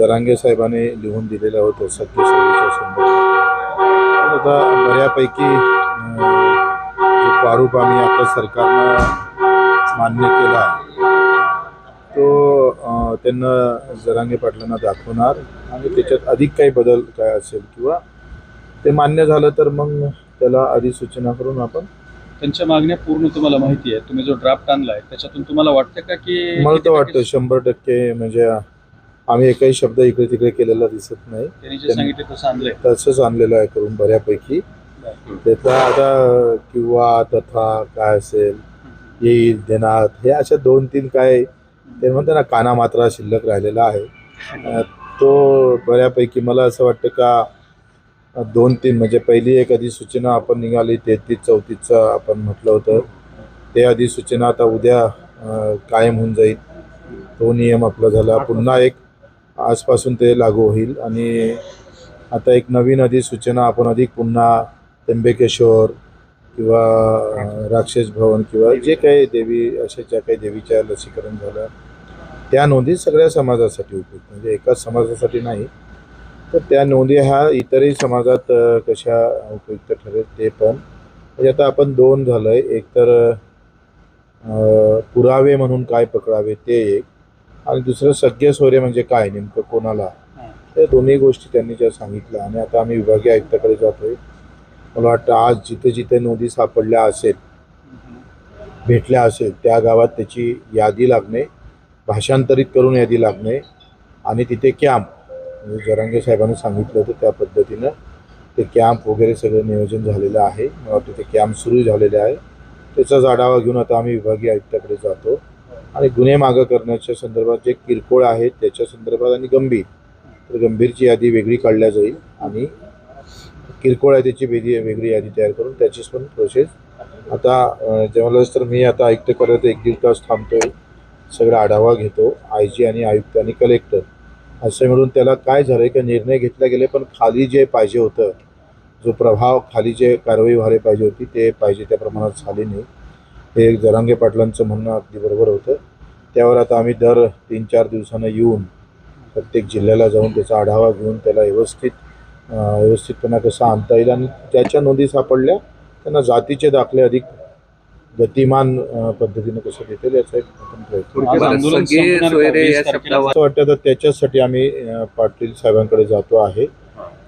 जरांगे साहेबांनी लिहून दिलेलं होतं सत्यशोधीच्या संदर्भात. आता बऱ्यापैकी जो प्रारूप आम्ही आता सरकारनं मान्य केला तो त्यांना जरांगे पाटलांना दाखवणार आणि त्याच्यात अधिक काही बदल काय असेल किंवा ते मान्य झालं तर मग त्याला अधिसूचना करून आपण त्यांच्या मागण्या पूर्ण तुम्हाला माहिती आहे. तुम्ही जो ड्राफ्ट आणलाय त्याच्यातून तुम्हाला वाटतं का की मला तर वाटतं शंभर टक्के म्हणजे आम्ही एकही शब्द इकडे तिकडे केलेला दिसत नाही. त्यांनी तसंच आणलेलं आहे करून बऱ्यापैकी. त्याचा आता किंवा तथा काय असेल येईल देणार हे अशा दोन तीन काय ते म्हणते ना काना मात्रा शिल्लक राहिलेला आहे. तो बऱ्यापैकी मला असं वाटतं का दोन तीन म्हणजे पहिली एक अधिसूचना आपण निघाली तेहतीस चौतीसचं आपण म्हटलं होतं. ते अधिसूचना आता उद्या कायम होऊन जाईल. तो नियम आपला झाला. पुन्हा एक आजपासून ते लागू होईल. आणि आता एक नवीन अधिसूचना आपण अधिक पुन्हा त्र्यंबकेश्वर किंवा राक्षस भवन किंवा जे काही देवी अशा ज्या काही देवीच्या लसीकरण झालं त्या नोंदी सगळ्या समाजासाठी उपयुक्त. म्हणजे एकाच समाजासाठी नाही तर त्या नोंदी ह्या इतरही समाजात कशा उपयुक्त ठरेल ते पण. म्हणजे आता आपण दोन झालं आहे एक तर पुरावे म्हणून काय पकडावे ते एक. आणि दुसरं सगळे सोयरे म्हणजे काय नेमकं कोणाला? त्या दोन्ही गोष्टी त्यांनी ज्या सांगितल्या आणि आता आम्ही विभागीय आयुक्ताकडे जातोय. मला वाटतं आज जिथे जिथे नोंदी सापडल्या असेल भेटल्या असेल त्या गावात त्याची यादी लागणे भाषांतरित करून यादी लागणे आणि तिथे कॅम्प. म्हणजे जरांगे साहेबांनी सांगितलं होतं त्या पद्धतीनं. ते कॅम्प वगैरे सगळं नियोजन झालेलं आहे. मला वाटतं ते कॅम्प सुरू झालेले आहे. त्याचाच आढावा घेऊन आता आम्ही विभागीय आयुक्ताकडे जातो. आणि गुन्हे मागं करण्याच्या संदर्भात जे किरकोळ आहेत त्याच्या संदर्भात आणि गंभीर. तर गंभीरची यादी वेगळी काढल्या जाईल आणि किरकोळ आहे त्याची वेगळी वेगळी यादी तयार करून त्याचीच पण प्रोसेस आता जेव्हा तर मी आता आयुक्त करत एक दीड तास थांबतोय. सगळा आढावा घेतो आय जी आणि आयुक्त आणि कलेक्टर असं मिळून त्याला काय झालं का निर्णय घेतला गेले पण खाली जे पाहिजे होतं जो प्रभाव खाली जे कारवाई व्हायला पाहिजे होती ते पाहिजे त्या प्रमाणात झाली नाही. हे जरांगे पाटलांचं म्हणणं अगदी बरोबर होतं. त्यावर आता आम्ही दर तीन चार दिवसानं येऊन प्रत्येक जिल्ह्याला जाऊन त्याचा आढावा घेऊन त्याला व्यवस्थित व्यवस्थितपणा कसा आणता येईल आणि ज्याच्या नोंदी सापडल्या त्यांना जातीचे दाखले अधिक गतिमान पद्धतीनं कसं देता येईल याचा एक आपण प्रयत्न असं वाटतं तर त्याच्यासाठी आम्ही पाटील साहेबांकडे जातो आहे.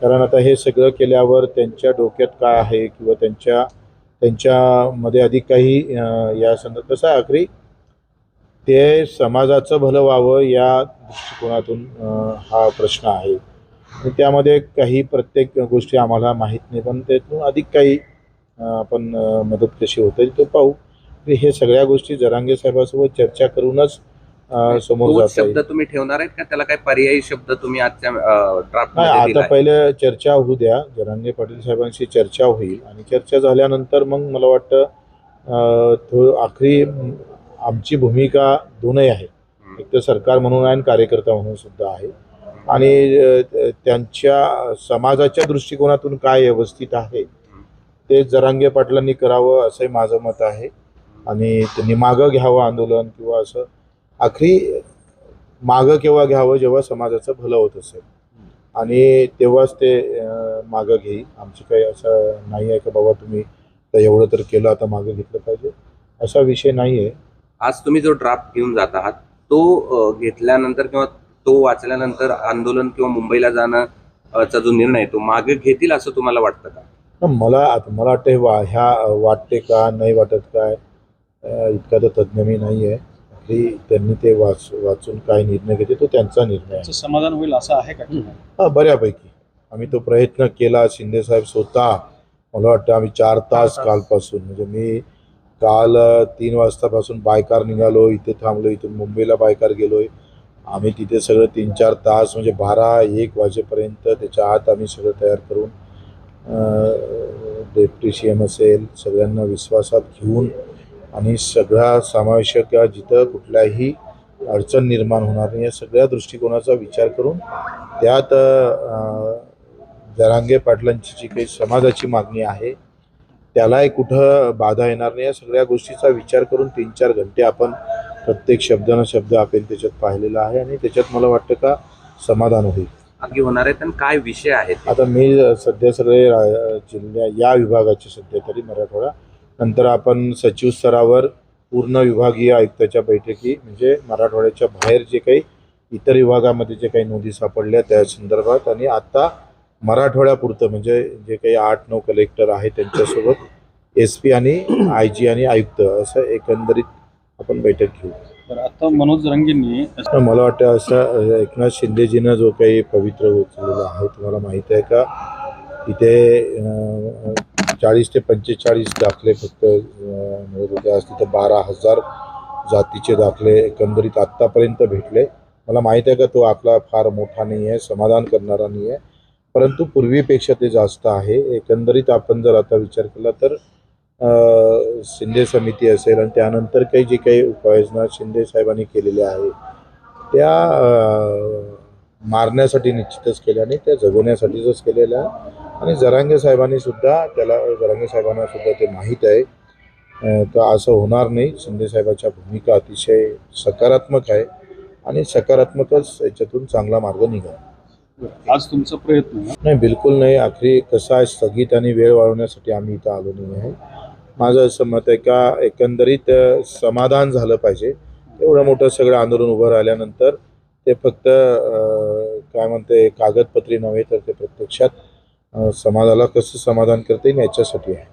कारण आता हे सगळं केल्यावर त्यांच्या डोक्यात काय आहे किंवा त्यांच्या त्यांच्यामध्ये अधिक काही या संदर्भात कसं आहे आखरी? ते समाजाचं भलं व्हावं या दृष्टिकोनातून हा प्रश्न आहे. त्यामध्ये काही प्रत्येक गोष्टी आम्हाला माहीत नाही पण त्यातून अधिक काही आपण मदत कशी होते तो पाहू. हे सगळ्या गोष्टी जरांगे साहेबासोबत चर्चा करूनच समोर तोच जाता येईल शब्द तुम्ही ठेवणार आहेत का? त्याला काही पर्यायी शब्द तुम्ही आजच्या ड्राफ्ट नाही मध्ये आता दिलाय? पहिले चर्चा होऊ द्या. जरांगे पाटील साहेबांशी चर्चा होईल आणि चर्चा झाल्यानंतर मग मला वाटतं अं, तो आखरी आमची भूमिका दोनही आहे. एक तर सरकार म्हणून आहे आणि कार्यकर्ता म्हणून सुद्धा आहे. आणि अं, त्यांच्या समाजाच्या दृष्टिकोनातून काय व्यवस्थित आहे ते जरांगे पाटलांनी करावं असंही माझं मत आहे. आणि त्यांनी मागं घ्यावं आंदोलन किंवा असं आखरी मागं केव्हा घ्यावं जेव्हा समाजाचं भलं होत असेल. आणि तेव्हाच ते मागं घेईल आमची काही असं नाही आहे की बाबा तुम्ही तर एवढं तर केलं आता मागं घेतलं पाहिजे. असा विषय नाही आहे. आज तुम्ही जो ड्राफ्ट घेऊन जात आहात तो घेतल्यानंतर किंवा तो वाचल्यानंतर आंदोलन किंवा मुंबईला जाणं अ, चा जो निर्णय तो मागे घेतील असं तुम्हाला वाटतं का? मला आता मला वाटतं वा ह्या वाटते का नाही वाटत काय? इतका तर तज्ज्ञ मी नाही आहे. की त्यांनी ते वाच वाचून काय निर्णय घेते तो त्यांचा निर्णय आहे. समाधान होईल असं आहे का? हा बऱ्यापैकी. आम्ही तो प्रयत्न केला शिंदे साहेब स्वतः. मला वाटतं आम्ही चार तास कालपासून म्हणजे मी काल तीन वाजतापासून बायकार निघालो इथे थांबलो इथून मुंबईला बायकार गेलोय. आम्ही तिथे सगळं तीन चार तास म्हणजे बारा एक वाजेपर्यंत त्याच्या आत आम्ही सगळं तयार करून डेप्टी सी एम असेल सगळ्यांना विश्वासात घेऊन आणि सगळा समावेशक या जिथं कुठल्याही अडचण निर्माण होणार नाही या सगळ्या दृष्टिकोनाचा विचार करून त्यात जरांगे पाटलांची जी काही समाजाची मागणी आहे त्यालाही कुठं बाधा येणार नाही या सगळ्या गोष्टीचा विचार करून तीन चार घंटे आपण प्रत्येक शब्द न शब्द आपण त्याच्यात पाहिलेला आहे आणि त्याच्यात मला वाटतं का समाधान होईल. नक्की होणार आहेत आणि काय विषय आहेत? आता मी सध्या सगळे जिल्ह्या या विभागाचे सध्या तरी मराठवाडा नंतर आपण सचिव स्तरावर पूर्ण विभागीय आयुक्ताच्या बैठकी म्हणजे मराठवाड्याच्या बाहेर जे काही इतर विभागामध्ये जे काही नोंदी सापडल्या त्या संदर्भात आणि आता मराठवाड्यापुरतं म्हणजे जे काही आठ नऊ कलेक्टर आहेत त्यांच्यासोबत एस पी आणि आय जी आणि आयुक्त असं एकंदरीत आपण बैठक घेऊ. तर आता मनोज रंगेंनी मला वाटतं असं एकनाथ शिंदेजीनं जो काही पवित्र उचललेला आहे तुम्हाला माहीत आहे का? इथे चाळीस ते पंचेचाळीस दाखले फक्त अं, मिळत होते आज तिथं बारा हजार जातीचे दाखले एकंदरीत आत्तापर्यंत भेटले. मला माहीत आहे का तो आकडा फार मोठा नाही आहे समाधान करणारा नाही आहे. परंतु पूर्वीपेक्षा ते जास्त आहे. एकंदरीत आपण जर आता विचार केला तर शिंदे समिती असेल आणि त्यानंतर काही जे काही उपाययोजना शिंदे साहेबांनी केलेल्या आहे त्या मारण्यासाठी निश्चितच केल्या नाही त्या जगवण्यासाठीच केलेल्या. आहे आणि जरांगे साहेबांनी सुद्धा त्याला जरांगे साहेबांना सुद्धा ते माहीत आहे. तर असं होणार नाही. शिंदे साहेबाच्या भूमिका अतिशय सकारात्मक आहे आणि सकारात्मकच याच्यातून चांगला मार्ग निघाला. आज तुमचा प्रयत्न. नाही बिलकुल नाही. आखरी कसं आहे स्थगित आणि वेळ वाढवण्यासाठी आम्ही इथं आलो नाही आहे. माझं असं मत आहे का एकंदरीत समाधान झालं पाहिजे. एवढं मोठं सगळं आंदोलन उभं राहिल्यानंतर ते फक्त काय म्हणते कागदपत्री नव्हे तर ते प्रत्यक्षात समाजाला कसं समाधान करता येईल याच्यासाठी आहे.